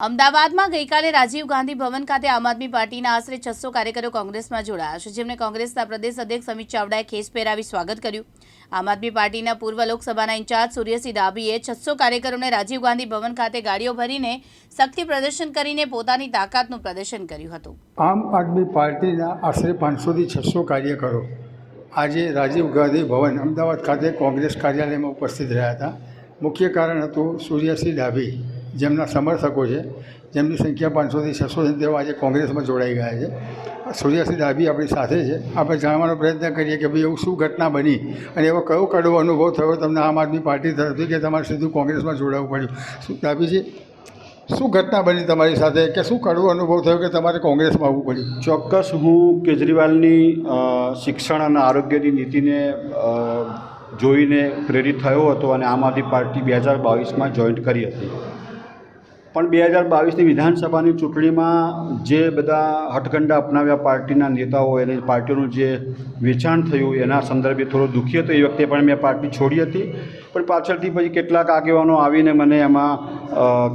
અમદાવાદમાં ગઈકાલે રાજીવ ગાંધી ભવન ખાતે આમ આદમી પાર્ટીના આશરે છસો કાર્યકરો કોંગ્રેસમાં જોડાયા છે જેમને કોંગ્રેસના પ્રદેશ અધ્યક્ષ અમિત ચાવડાએ ખેસ પહેરાવી સ્વાગત કર્યું. આમ આદમી પાર્ટીના પૂર્વ લોકસભાના ઇન્ચાર્જ સૂર્યસિંહ ડાભીએ છસો કાર્યકરોને રાજીવ ગાંધી ભવન ખાતે ગાડીઓ ભરીને શક્તિ પ્રદર્શન કરીને પોતાની તાકાતનું પ્રદર્શન કર્યું હતું. આમ આદમી પાર્ટીના આશરે પાંચસોથી છસો કાર્યકરો આજે રાજીવ ગાંધી ભવન અમદાવાદ ખાતે કોંગ્રેસ કાર્યાલયમાં ઉપસ્થિત રહ્યા હતા. મુખ્ય કારણ હતું સૂર્યસિંહ ડાભી. જેમના સમર્થકો છે, જેમની સંખ્યા પાંચસોથી છસો છે, તેઓ આજે કોંગ્રેસમાં જોડાઈ ગયા છે. સૂર્યાસિંહ ડાભી આપણી સાથે છે. આપણે જાણવાનો પ્રયત્ન કરીએ કે ભાઈ એવું શું ઘટના બની અને એવો કયો કડવો અનુભવ થયો તમને આમ આદમી પાર્ટી તરફથી કે તમારે સીધું કોંગ્રેસમાં જોડાવવું પડ્યું? શું ડાભીજી શું ઘટના બની તમારી સાથે કે શું કડવો અનુભવ થયો કે તમારે કોંગ્રેસમાં આવવું પડ્યું? ચોક્કસ હું કેજરીવાલની શિક્ષણ અને આરોગ્યની નીતિને જોઈને પ્રેરિત થયો હતો અને આમ આદમી પાર્ટી બે હજાર બાવીસમાં જોઈન્ટ કરી હતી. પણ બે હજાર બાવીસની વિધાનસભાની ચૂંટણીમાં જે બધા હટકંડા અપનાવ્યા પાર્ટીના નેતાઓ અને પાર્ટીનું જે વેચાણ થયું એના સંદર્ભે થોડો દુઃખી હતો. એ વખતે પણ મેં પાર્ટી છોડી હતી. પણ પાછળથી પછી કેટલાક આગેવાનો આવીને મને એમાં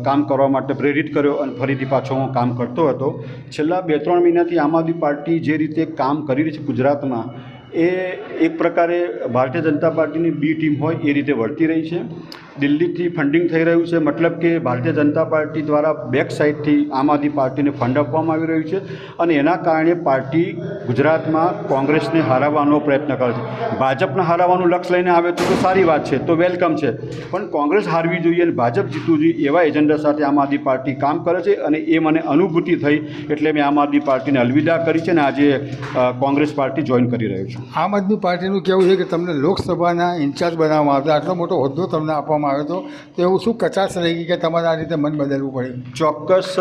કામ કરવા માટે પ્રેરિત કર્યો અને ફરીથી પાછો હું કામ કરતો હતો. છેલ્લા બે ત્રણ મહિનાથી આમ આદમી પાર્ટી જે રીતે કામ કરી રહી છે ગુજરાતમાં એ એક પ્રકારે ભારતીય જનતા પાર્ટીની બી ટીમ હોય એ રીતે વર્તી રહી છે. દિલ્હીથી ફંડિંગ થઈ રહ્યું છે, મતલબ કે ભારતીય જનતા પાર્ટી દ્વારા બેક સાઇડથી આમ આદમી પાર્ટીને ફંડ આપવામાં આવી રહ્યું છે અને એના કારણે પાર્ટી ગુજરાતમાં કોંગ્રેસને હરાવવાનો પ્રયત્ન કરે છે. ભાજપને હરાવવાનું લક્ષ્ય લઈને આવે તો સારી વાત છે, તો વેલકમ છે. પણ કોંગ્રેસ હારવી જોઈએ અને ભાજપ જીતવું જોઈએ એવા એજન્ડા સાથે આમ આદમી પાર્ટી કામ કરે છે અને એ મને અનુભૂતિ થઈ એટલે મેં આમ આદમી પાર્ટીને અલવિદા કરી છે અને આજે કોંગ્રેસ પાર્ટી જોઈન કરી રહ્યો છું. આમ આદમી પાર્ટીનું કહેવું છે કે તમને લોકસભાના ઇન્ચાર્જ બનાવવામાં આવતા આટલો મોટો હોદ્દો તમને આપવામાં આવ્યો હતો. તો એવું શું કચાશ રહી ગઈ કે તમારે આ રીતે મન બદલવું પડ્યું? ચોક્કસ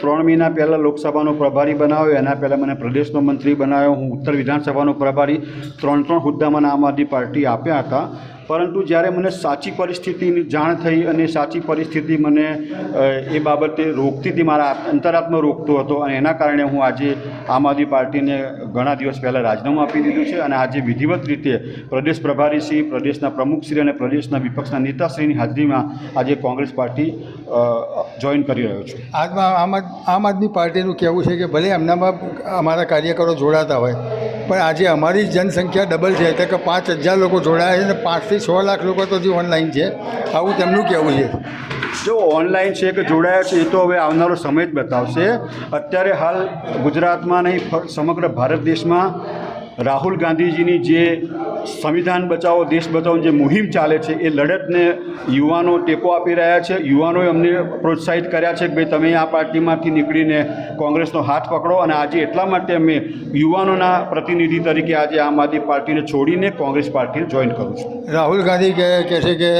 ત્રણ મહિના પહેલાં લોકસભાનો પ્રભારી બનાવ્યો, એના પહેલાં મને પ્રદેશનો મંત્રી બનાવ્યો, હું ઉત્તર વિધાનસભાનો પ્રભારી. ત્રણ ત્રણ હોદ્દામાં આમ આદમી પાર્ટી આપ્યા હતા. પરંતુ જ્યારે મને સાચી પરિસ્થિતિની જાણ થઈ અને સાચી પરિસ્થિતિ મને એ બાબતે રોકતી હતી, મારા અંતરાત્મા રોકતો હતો અને એના કારણે હું આજે આમ આદમી પાર્ટીને ઘણા દિવસ પહેલાં રાજીનામું આપી દીધું છે અને આજે વિધિવત રીતે પ્રદેશ પ્રભારીશ્રી પ્રદેશના પ્રમુખશ્રી અને પ્રદેશના વિપક્ષના નેતાશ્રીની હાજરીમાં આજે કોંગ્રેસ પાર્ટી જોઈન કરી રહ્યો છું. આજમાં આમ આમ આદમી પાર્ટીનું કહેવું છે કે ભલે એમનામાં અમારા કાર્યકરો જોડાતા હોય પણ આજે અમારી જનસંખ્યા ડબલ છે. એટલે કે પાંચ હજાર લોકો જોડાયા છે અને પાંચથી છ લાખ લોકો તો હજી ઓનલાઈન છે. આવું તેમનું કહેવું છે. જો ઓનલાઈન છે કે જોડાયા છે, એ તો હવે આવનારો સમય જ બતાવશે. અત્યારે હાલ ગુજરાતમાં નહીં સમગ્ર ભારત દેશમાં રાહુલ ગાંધીજીની જે સંવિધાન બચાવો, દેશ બચાવો જે મુહિમ ચાલે છે, એ લડતને યુવાનો ટેકો આપી રહ્યા છે. યુવાનોએ અમને પ્રોત્સાહિત કર્યા છે કે ભાઈ તમે આ પાર્ટીમાંથી નીકળીને કોંગ્રેસનો હાથ પકડો અને આજે એટલા માટે અમે યુવાનોના પ્રતિનિધિ તરીકે આજે આમ આદમી પાર્ટીને છોડીને કોંગ્રેસ પાર્ટીને જોઈન કરું છું. રાહુલ ગાંધી કહે કહે છે કે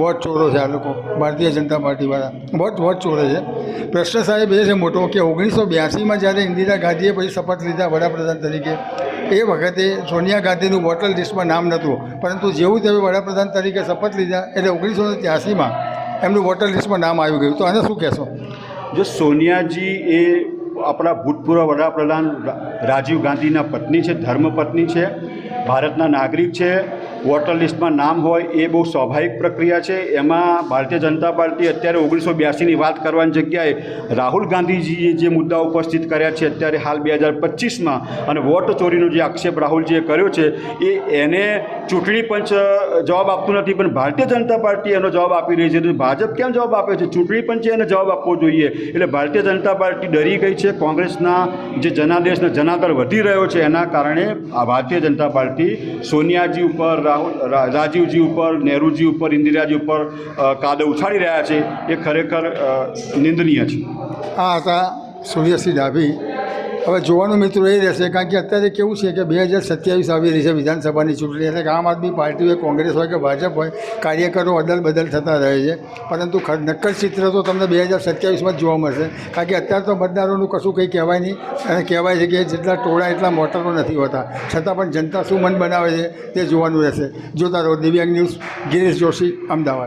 વોટ ચોરો છે આ લોકો, ભારતીય જનતા પાર્ટીવાળા વોટ વોટ ચોરે છે. પ્રશ્ન સાહેબ એ છે મોટો કે ઓગણીસો બ્યાસીમાં જ્યારે ઇન્દિરા ગાંધીએ પછી શપથ લીધા વડાપ્રધાન તરીકે એ વખતે સોનિયા ગાંધીનું વોટર લિસ્ટમાં નામ નહોતું. પરંતુ જેવું તેમણે વડાપ્રધાન તરીકે શપથ લીધા એટલે ઓગણીસો ત્યાસીમાં એમનું વોટર લિસ્ટમાં નામ આવી ગયું. તો આને શું કહેશો? જો સોનિયાજી એ આપણા ભૂતપૂર્વ વડાપ્રધાન રાજીવ ગાંધીના પત્ની છે, ધર્મપત્ની છે, ભારતના નાગરિક છે વોટર લિસ્ટમાં નામ હોય એ બહુ સ્વાભાવિક પ્રક્રિયા છે. એમાં ભારતીય જનતા પાર્ટી અત્યારે ઓગણીસો બ્યાસીની વાત કરવાની જગ્યાએ રાહુલ ગાંધીજીએ જે મુદ્દા ઉપસ્થિત કર્યા છે અત્યારે હાલ બે હજાર પચીસમાં અને વોટ ચોરીનો જે આક્ષેપ રાહુલજીએ કર્યો છે, એ એને ચૂંટણી પંચ જવાબ આપતું નથી, પણ ભારતીય જનતા પાર્ટી એનો જવાબ આપી રહી છે. તો ભાજપ કેમ જવાબ આપે છે? ચૂંટણી પંચે એને જવાબ આપવો જોઈએ. એટલે ભારતીય જનતા પાર્ટી ડરી ગઈ છે. કોંગ્રેસના જે જનાદેશનો જનાદર વધી રહ્યો છે, એના કારણે આ ભારતીય જનતા પાર્ટી સોનિયાજી ઉપર રાહુલ રાજીવજી ઉપર, નહેરુજી ઉપર, ઇન્દિરાજી ઉપર કાદવ ઉછાળી રહ્યા છે. એ ખરેખર નિંદનીય છે. આ હતા સૂર્યસિંહ ડાભી. હવે જોવાનું મિત્રો એ રહેશે, કારણ કે અત્યારે કેવું છે કે બે હજાર સત્યાવીસ આવી રહી છે વિધાનસભાની ચૂંટણી, એટલે આમ આદમી પાર્ટી હોય, કોંગ્રેસ હોય કે ભાજપ હોય, કાર્યકરો અદલ બદલ થતા રહે છે. પરંતુ ખ- નક્કર ચિત્ર તો તમને બે હજાર સત્યાવીસમાં જ જોવા મળશે. કારણ કે અત્યારે તો મતદારોનું કશું કંઈ કહેવાય નહીં. અને કહેવાય છે કે જેટલા ટોળા, એટલા મોટરો નથી હોતા. છતાં પણ જનતા શું મન બનાવે છે, તે જોવાનું રહેશે. જોતા રહો, દિવ્યાંગ ન્યૂઝ, ગિરીશ જોશી, અમદાવાદ.